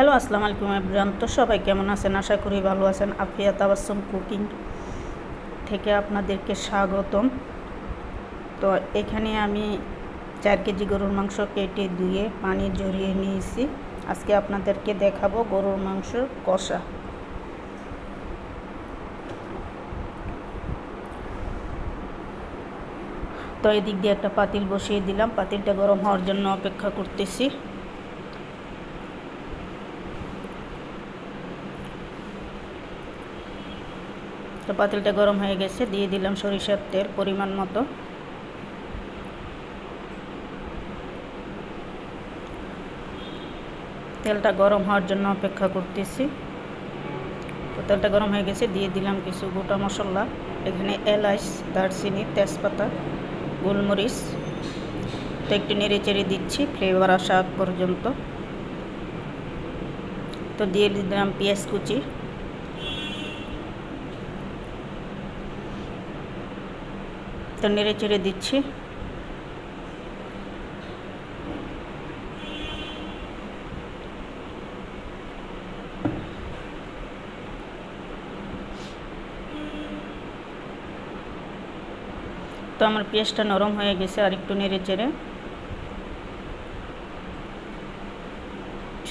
Hello, আসসালামু আলাইকুম everyone. তো সবাই কেমন আছেন? আশা করি ভালো আছেন। আফিয়া তাবাসম কুকিং থেকে আপনাদেরকে স্বাগতম। তো এখানে আমি চার কেজি গরুর মাংস কেটে ধুয়ে, পানি জড়িয়ে নিয়েছি। আজকে আপনাদেরকে দেখাবো গরুর মাংস কষা। তো এদিক দিয়ে একটা পাতিল বসিয়ে দিলাম। পাতিলটা গরম হওয়ার জন্য অপেক্ষা করতেছি। তো পাতিলটা গরম হয়ে গেছে, দিয়ে দিলাম সরিষার তেল পরিমাণ মতো। তেলটা গরম হওয়ার জন্য অপেক্ষা করতেছি। তো তেলটা গরম হয়ে গেছে, দিয়ে দিলাম কিছু গোটা মশলা, এখানে এলাচ, দারচিনি, তেজপাতা, গোলমরিচ। তো একটু নেড়ে চেড়ে দিচ্ছি, ফ্লেভার আসা পর্যন্ত। তো দিয়ে দিলাম পেঁয়াজ কুচি। তো নেড়ে চেড়ে দিচ্ছি। তো আমার পেঁয়াজটা নরম হয়ে গেছে, আর একটু নেড়ে চেড়ে।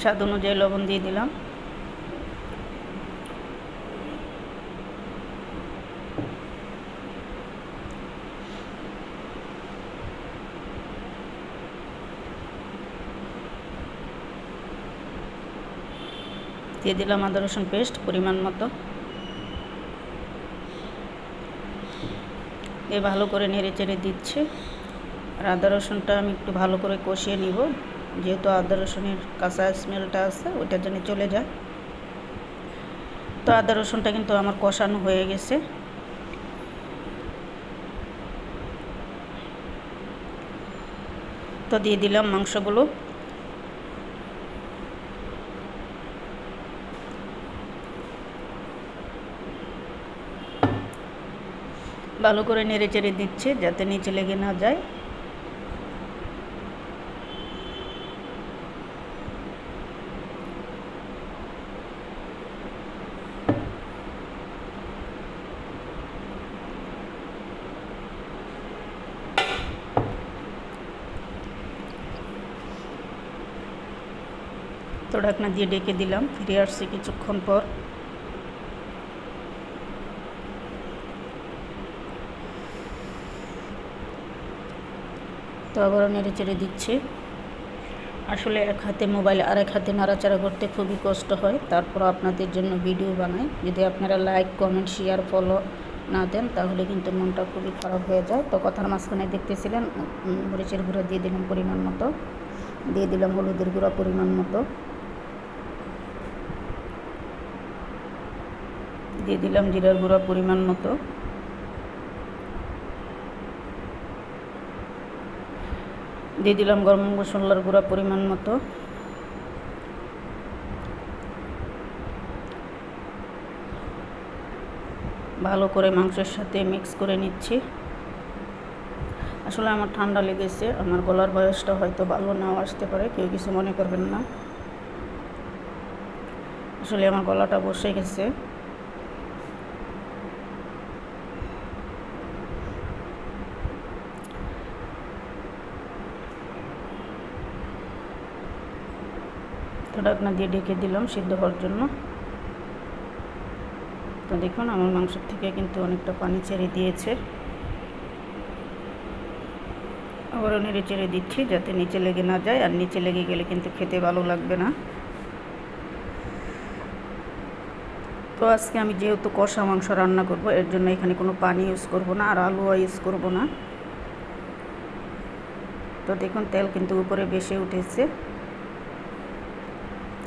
স্বাদ অনুযায়ী লবণ দিয়ে দিলাম। দিয়ে দিলাম আদা, রসুন পেস্ট পরিমাণ মতো। এ ভালো করে নেড়ে চেড়ে দিচ্ছে। আর আদা, রসুনটা আমি একটু ভালো করে কষিয়ে নিব। যেহেতু আদা, রসুনের কাঁচা স্মেলটা আছে, ওইটার জন্য চলে যায়। তো আদা, রসুনটা কিন্তু আমার কষানো হয়ে গেছে। তো দিয়ে দিলাম মাংসগুলো। ভালো করে নেড়ে চেড়ে দিচ্ছে যাতে নিচে লেগে না যায়। তো ঢাকনা দিয়ে ডেকে দিলাম, ফিরে আসছি কিছুক্ষণ পর। তো আবারও নেড়ে চেড়ে দিচ্ছে। আসলে এক হাতে মোবাইল আর এক হাতে নাড়াচাড়া করতে খুবই কষ্ট হয়। তারপর আপনাদের জন্য ভিডিও বানাই। যদি আপনারা লাইক কমেন্ট শেয়ার ফলো না দেন, তাহলে কিন্তু মনটা খুবই খারাপ হয়ে যায়। তো কথার মাঝখানে দেখতেছিলেন মরিচের গুঁড়া দিয়ে দিলাম পরিমাণ মতো। দিয়ে দিলাম হলুদের গুঁড়া পরিমাণ মতো। দিয়ে দিলাম জিরার গুঁড়া পরিমাণ মতো। দিয়ে দিলাম গরম মশলার গুঁড়া পরিমাণ মতো। ভালো করে মাংসের সাথে মিক্স করে নিচ্ছি। আসলে আমার ঠান্ডা লেগেছে, আমার গলার বয়সটা হয়তো ভালো নাও আসতে পারে, কেউ কিছু মনে করবেন না। আসলে আমার গলাটা বসে গেছে তো ঢাকনা দিয়ে ঢেকে দিলাম সিদ্ধ হওয়ার জন্য। তো দেখুন, আমার মাংসের থেকে কিন্তু অনেকটা পানি ছেড়ে দিয়েছে। আবারও নেড়ে চেড়ে দিচ্ছি যাতে নিচে লেগে না যায়, আর নিচে লেগে গেলে কিন্তু খেতে ভালো লাগবে না। তো আজকে আমি যেহেতু কষা মাংস রান্না করব, এর জন্য এখানে কোনো পানি ইউজ করব না, আর আলুও ইউজ করব না। তো দেখুন, তেল কিন্তু উপরে বেশি উঠেছে।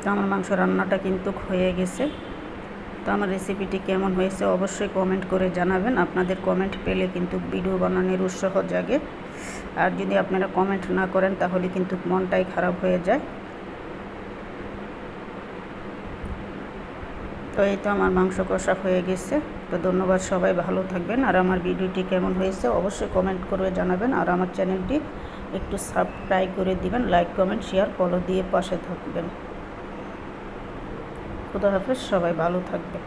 তো আমার মাংস রান্নাটা কিন্তু হয়ে গেছে। তো আমার রেসিপিটি কেমন হয়েছে অবশ্যই কমেন্ট করে জানাবেন। আপনাদের কমেন্ট পেলে কিন্তু ভিডিও বানানোর উৎসাহ জাগে। আর যদি আপনারা কমেন্ট না করেন, তাহলে কিন্তু মনটাই খারাপ হয়ে যায়। তো এই তো আমার মাংস কষা হয়ে গেছে। তো ধন্যবাদ সবাই, ভালো থাকবেন। আর আমার ভিডিওটি কেমন হয়েছে অবশ্যই কমেন্ট করে জানাবেন। আর আমার চ্যানেলটি একটু সাবস্ক্রাইব করে দিবেন লাইক কমেন্ট শেয়ার ফলো দিয়ে পাশে থাকবেন। খুদা হাফেজ সবাই ভালো থাকবে